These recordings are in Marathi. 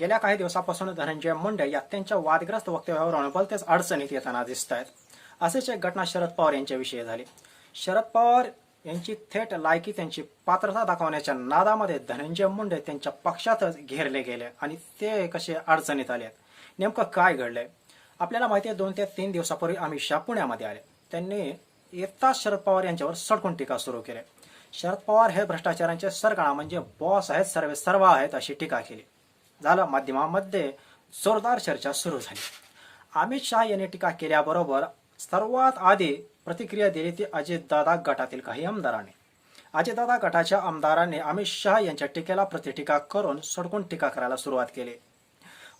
गेल्या काही दिवसापासून धनंजय मुंडे या त्यांच्या वादग्रस्त वक्तव्यावरून भलतेच अडचणीत येताना दिसत आहेत. असेच एक घटना शरद पवार यांच्याविषयी झाली. शरद पवार यांची थेट लायकी त्यांची पात्रता दाखवण्याच्या नादामध्ये धनंजय मुंडे त्यांच्या पक्षातच घेरले गेले आणि ते कसे अडचणीत आले नेमकं काय घडलंय? आपल्याला माहिती आहे दोन ते तीन दिवसापूर्वी अमित शहा पुण्यामध्ये आले. त्यांनी येताच शरद पवार यांच्यावर सडकून टीका सुरू केली. शरद पवार हे भ्रष्टाचारांचे सरगणा म्हणजे बॉस आहेत सर्व सर्व आहेत अशी टीका केली. झालं माध्यमामध्ये. जोरदार चर्चा सुरू झाली. अमित शहा यांनी टीका केल्याबरोबर सर्वात आधी प्रतिक्रिया दिली ती अजितदादा गटातील काही आमदारांनी. अजितदादा गटाच्या आमदारांनी अमित शहा यांच्या टीकेला प्रतिटीका करून सडकून टीका करायला सुरुवात केली.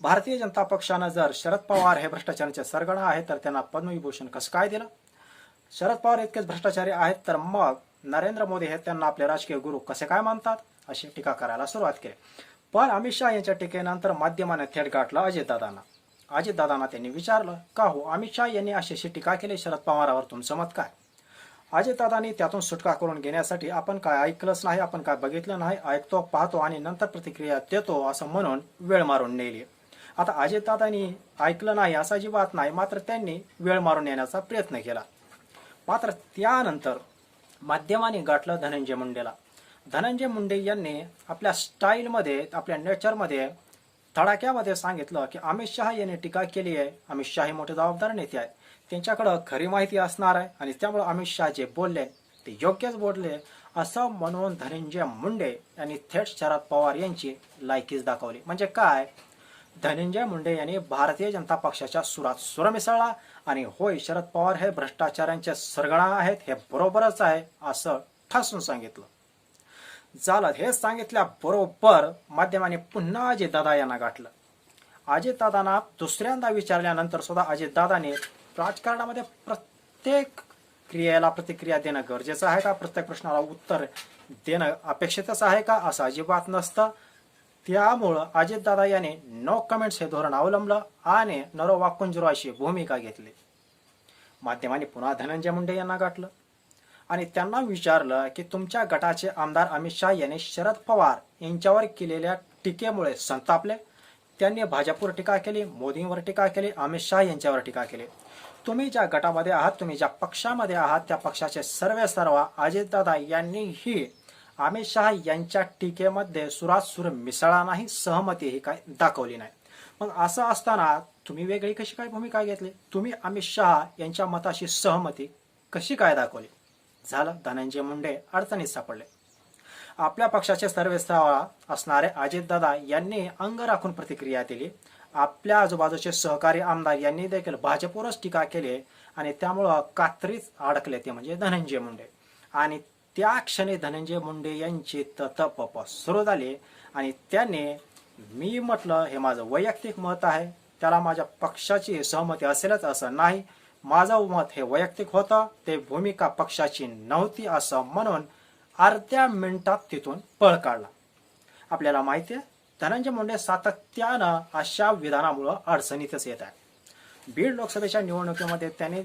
भारतीय जनता पक्षानं जर शरद पवार हे भ्रष्टाचाराचे सरगणा आहे तर त्यांना पद्मविभूषण कसं काय दिलं? शरद पवार इतकेच भ्रष्टाचारी आहेत तर मग नरेंद्र मोदी हे त्यांना आपले राजकीय गुरु कसे काय मानतात? अशी टीका करायला सुरुवात केली. पण अमित शहा यांच्या टीकेनंतर माध्यमाने थेट गाठलं अजितदादांना. अजितदादांना त्यांनी विचारलं का हो अमित शहा यांनी अशी अशी टीका केली? शरद पवारावर तुमचं मत काय? अजितदादांनी त्यातून सुटका करून घेण्यासाठी आपण काय ऐकलंच नाही आपण काय बघितलं नाही ऐकतो पाहतो आणि नंतर प्रतिक्रिया देतो असं म्हणून वेळ मारून नेली. आता अजितदादांनी ऐकलं नाही असं अजिबात नाही मात्र त्यांनी वेळ मारून नेण्याचा प्रयत्न केला. मात्र त्यानंतर माध्यमांनी गाठलं धनंजय मुंडेला. धनंजय मुंडे यांनी आपल्या स्टाईलमध्ये आपल्या नेचरमध्ये धडाक्यामध्ये सांगितलं की अमित शहा यांनी टीका केली आहे. अमित शहा हे मोठे जबाबदार नेते आहेत. त्यांच्याकडं खरी माहिती असणार आहे आणि त्यामुळे अमित शहा जे बोलले ते योग्यच बोलले असं म्हणून धनंजय मुंडे यांनी थेट शरद पवार यांची लायकीच दाखवली. म्हणजे काय? धनंजय मुंडे यांनी भारतीय जनता पक्षाच्या सुरात सुर मिसळला आणि होय शरद पवार हे भ्रष्टाचारांचे सरगणा आहेत हे बरोबरच आहे असं ठासून सांगितलं. झालं हे सांगितल्या बरोबर माध्यमाने पुन्हा अजितदादा यांना गाठलं. अजितदादांना दुसऱ्यांदा विचारल्यानंतर सुद्धा अजितदादाने राजकारणामध्ये प्रत्येक क्रियेला प्रतिक्रिया देणं गरजेचं आहे का? प्रत्येक प्रश्नाला उत्तर देणं अपेक्षितच आहे का? असं अजिबात नसतं. त्यामुळं अजितदादा यांनी नो कमेंट्स हे धोरण अवलंबलं आणि नरो वाकुंजरो अशी भूमिका घेतली. माध्यमाने पुन्हा धनंजय मुंडे यांना गाठलं. आणि त्यांना विचारलं की तुमच्या गटाचे आमदार अमित शहा यांनी शरद पवार यांच्यावर केलेल्या टीकेमुळे संतापले. त्यांनी भाजपवर टीका केली मोदींवर टीका केली अमित शहा यांच्यावर टीका केली. तुम्ही ज्या गटामध्ये आहात तुम्ही ज्या पक्षामध्ये आहात त्या पक्षाचे सर्व सर्व अजितदादा यांनीही अमित शहा यांच्या टीकेमध्ये सुरात सुर मिसळा नाही सहमती ही काय दाखवली नाही. मग असं असताना तुम्ही वेगळी कशी काय भूमिका घेतली? तुम्ही अमित शहा यांच्या मताशी सहमती कशी काय दाखवली? झालं धनंजय मुंडे अडचणीत सापडले. आपल्या पक्षाचे सर्वेस्थावा असणारे अजितदादा यांनी अंग राखून प्रतिक्रिया दिली. आपल्या आजूबाजूचे सहकारी आमदार यांनी देखील भाजपवरच टीका केली आणि त्यामुळं कात्रीच अडकले ते म्हणजे धनंजय मुंडे. आणि त्या क्षणी धनंजय मुंडे यांची ततपप सुरू झाली आणि त्यांनी मी म्हटलं हे माझं वैयक्तिक मत आहे. त्याला माझ्या पक्षाची सहमती असेलच असं नाही. माझं मत हे वैयक्तिक होतं ते भूमिका पक्षाची नव्हती असं म्हणून अर्ध्या मिनिटात तिथून पळ काढला. आपल्याला माहिती आहे धनंजय मुंडे सातत्यानं अशा विधानामुळं अडचणीतच येत आहे बीड लोकसभेच्या निवडणुकीमध्ये त्यांनी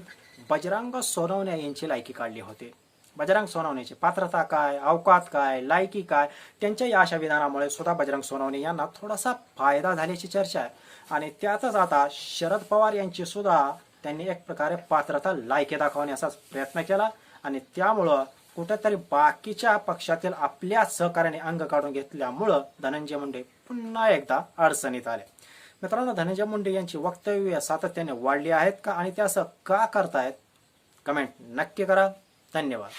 बजरंग सोनवणे यांची लायकी काढली होती. बजरंग सोनवणेची पात्रता काय अवकात काय लायकी काय त्यांच्या या अशा विधानामुळे सुद्धा बजरंग सोनवणे यांना थोडासा फायदा झाल्याची चर्चा आहे. आणि त्यातच आता शरद पवार यांची सुद्धा त्यांनी एक प्रकारे पात्रता लायकी दाखवण्याचाच प्रयत्न केला आणि त्यामुळं कुठेतरी बाकीच्या पक्षातील आपल्या सहकार्याने अंग काढून घेतल्यामुळं धनंजय मुंडे पुन्हा एकदा अडचणीत आले. मित्रांनो धनंजय मुंडे यांची वक्तव्य सातत्याने वाढली आहेत का आणि ते असं का करतायत? कमेंट नक्की करा. धन्यवाद.